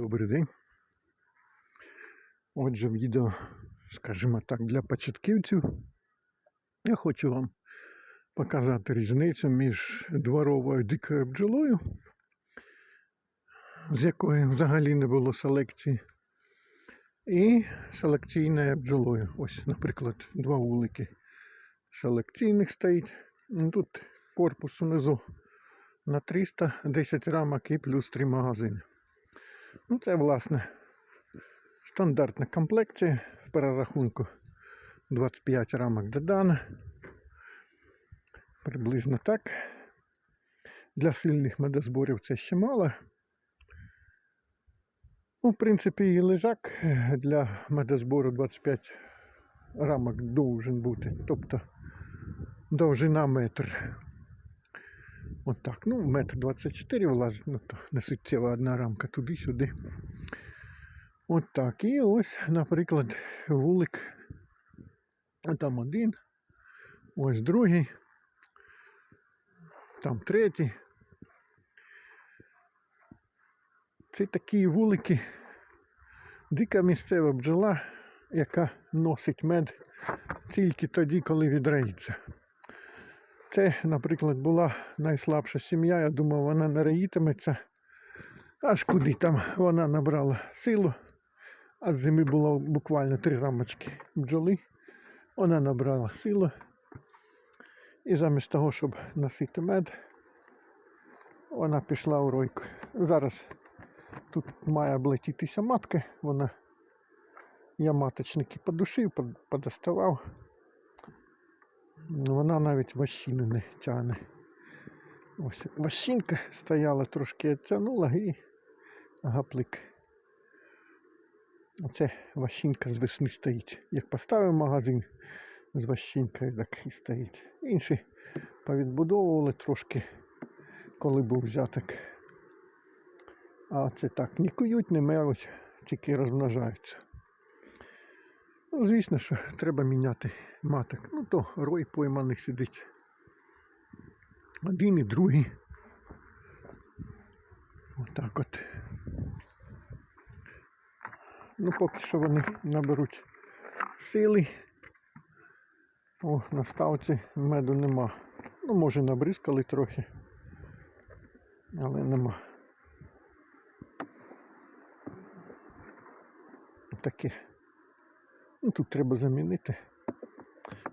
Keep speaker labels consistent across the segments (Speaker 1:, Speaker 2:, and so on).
Speaker 1: Добрий день. Отже, відео, скажімо так, для початківців. Я хочу вам показати різницю між дворовою дикою бджолою, з якої взагалі не було селекції, і селекційною бджолою. Ось, наприклад, два вулики селекційних стоїть. Ну, Тут корпус внизу на 310 рамок і плюс 3 магазини. Ну, це, власне, стандартна комплекція в перерахунку 25 рамок додана. Приблизно так. Для сильних медозборів це ще мало. Ну, в принципі, і лежак для медозбору 25 рамок должен бути. Тобто довжина метр. От так. Ну, метр 24 влазить, ну то не одна рамка туди-сюди. От так. І ось, наприклад, вулик. Там один, ось другий, там третій. Це такі вулики, дика місцева бджола, яка носить мед тільки тоді, коли відраїться. Це, наприклад, була найслабша сім'я. Я думав, вона не раїтиметься. Аж куди там вона набрала силу. А з зими було буквально три рамочки бджоли. Вона набрала силу. І замість того, щоб носити мед, вона пішла у ройку. Зараз тут має облетітися матка. Вона я маточники подушив, подоставав. Вона навіть ващину не тягне. Ось ващинка стояла, трошки відтягнула і гаплик. Оце ващинка з весни стоїть. Як поставив магазин з ващинкою, так і стоїть. Інші повідбудовували трошки, коли був взяток. А це так, не кують, не мелуть, тільки розмножаються. Ну, звісно, що треба міняти маток. Ну, то рой пойманих сидить. Один і другий. Отак от. Ну, поки що вони наберуть сили. О, на ставці меду нема. Ну, може набризкали трохи, але нема. Таке. Ну, тут треба замінити,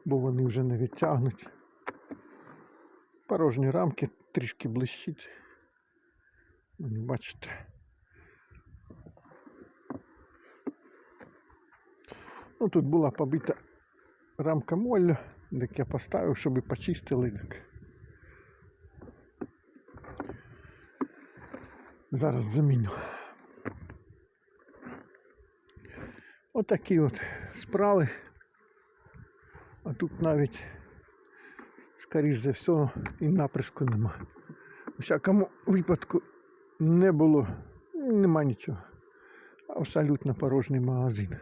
Speaker 1: бо вони вже не відтягнуть. Порожні рамки трішки блищить. Бачите. Ну, тут була побита рамка моллю, так я поставив, щоб почистили. Так. Зараз заміню. Отакі от справи. А тут навіть, скоріш за все, і наприску нема. У всякому випадку не було, нема нічого. Абсолютно порожній магазин.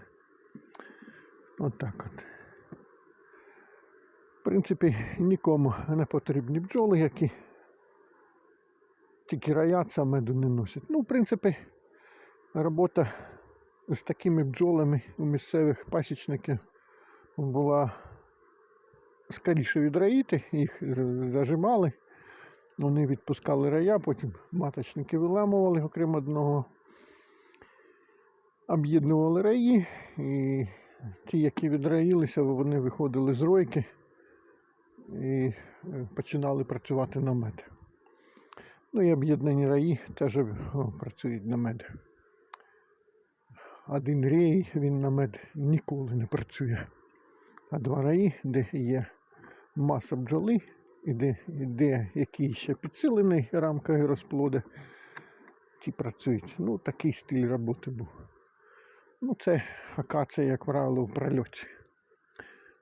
Speaker 1: Отак от. В принципі, нікому не потрібні бджоли, які тільки рояться, меду не носять. Ну, в принципі, робота з такими бджолами у місцевих пасічників була скоріше відраїти, їх зажимали, вони відпускали рая, потім маточники виламували окремо одного, об'єднували раї, і ті, які відраїлися, вони виходили з ройки і е, починали працювати на мед. Ну і об'єднані раї теж працюють на мед. Один рій, він на мед ніколи не працює. А два раї, де є маса бджоли, і де, де який ще підсилений рамкою розплоду, ті працюють. Ну, такий стиль роботи був. Ну, це акація, як правило, в прольоті.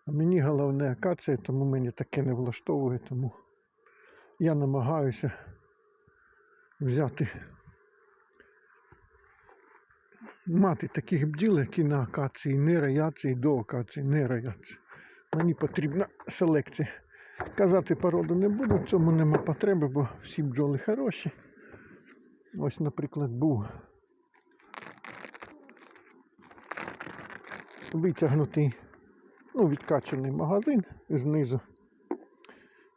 Speaker 1: А мені головне акація, тому мені таке не влаштовує, тому я намагаюся взяти мати таких бджіл, які на акації, не рояції, до акації, не рояції. Мені потрібна селекція. Казати породу не буду, цьому нема потреби, бо всі бджоли хороші. Ось, наприклад, був витягнутий, ну, відкачаний магазин знизу.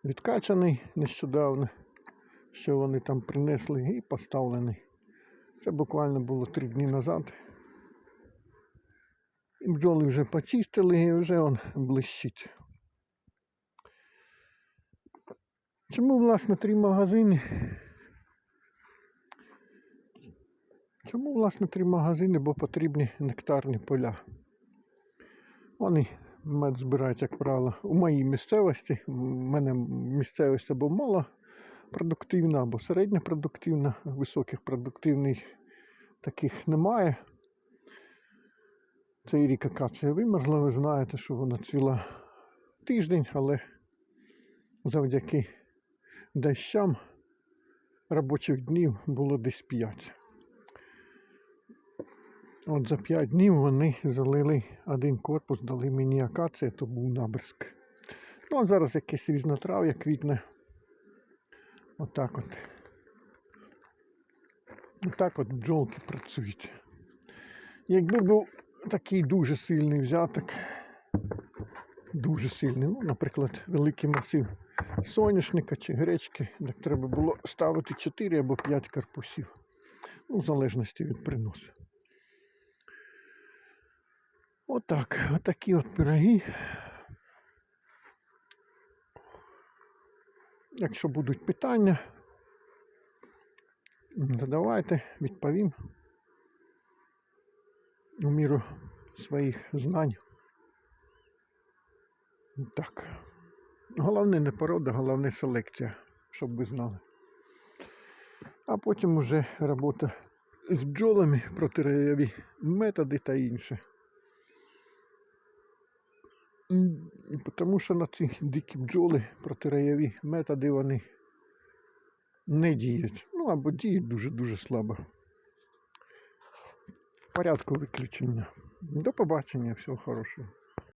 Speaker 1: Відкачаний нещодавно, що вони там принесли, і поставлений. Це буквально було три дні назад. І бджоли вже почистили і вже он блищить. Чому, власне, три магазини? Чому, власне, три магазини, бо потрібні нектарні поля. Вони мед збирають, як правило, у моїй місцевості. У мене місцевість або мало продуктивна, або середньопродуктивна, високих продуктивних таких немає. Цей рік акація вимерзла, ви знаєте, що вона ціла тиждень, але завдяки дощам робочих днів було десь 5. От за 5 днів вони залили один корпус, дали мені акація, то був набризк. Ну, а зараз якесь різнотрав'я квітне. Отак от. Отак от бджолки працюють. Якби був такий дуже сильний взяток, дуже сильний, ну, наприклад, великий масив соняшника чи гречки, так треба було ставити 4 або 5 корпусів. Ну, в залежності від приносу. Отак, отакі от пироги. Якщо будуть питання, задавайте, відповім у міру своїх знань. Так. Головне не порода, головне селекція, щоб ви знали. А потім уже робота з бджолами, протиреєві методи та інше. Тому що на ці дикі бджоли протираєві методи вони не діють. Ну або діють дуже-дуже слабо. В порядку виключення. До побачення, всього хорошого.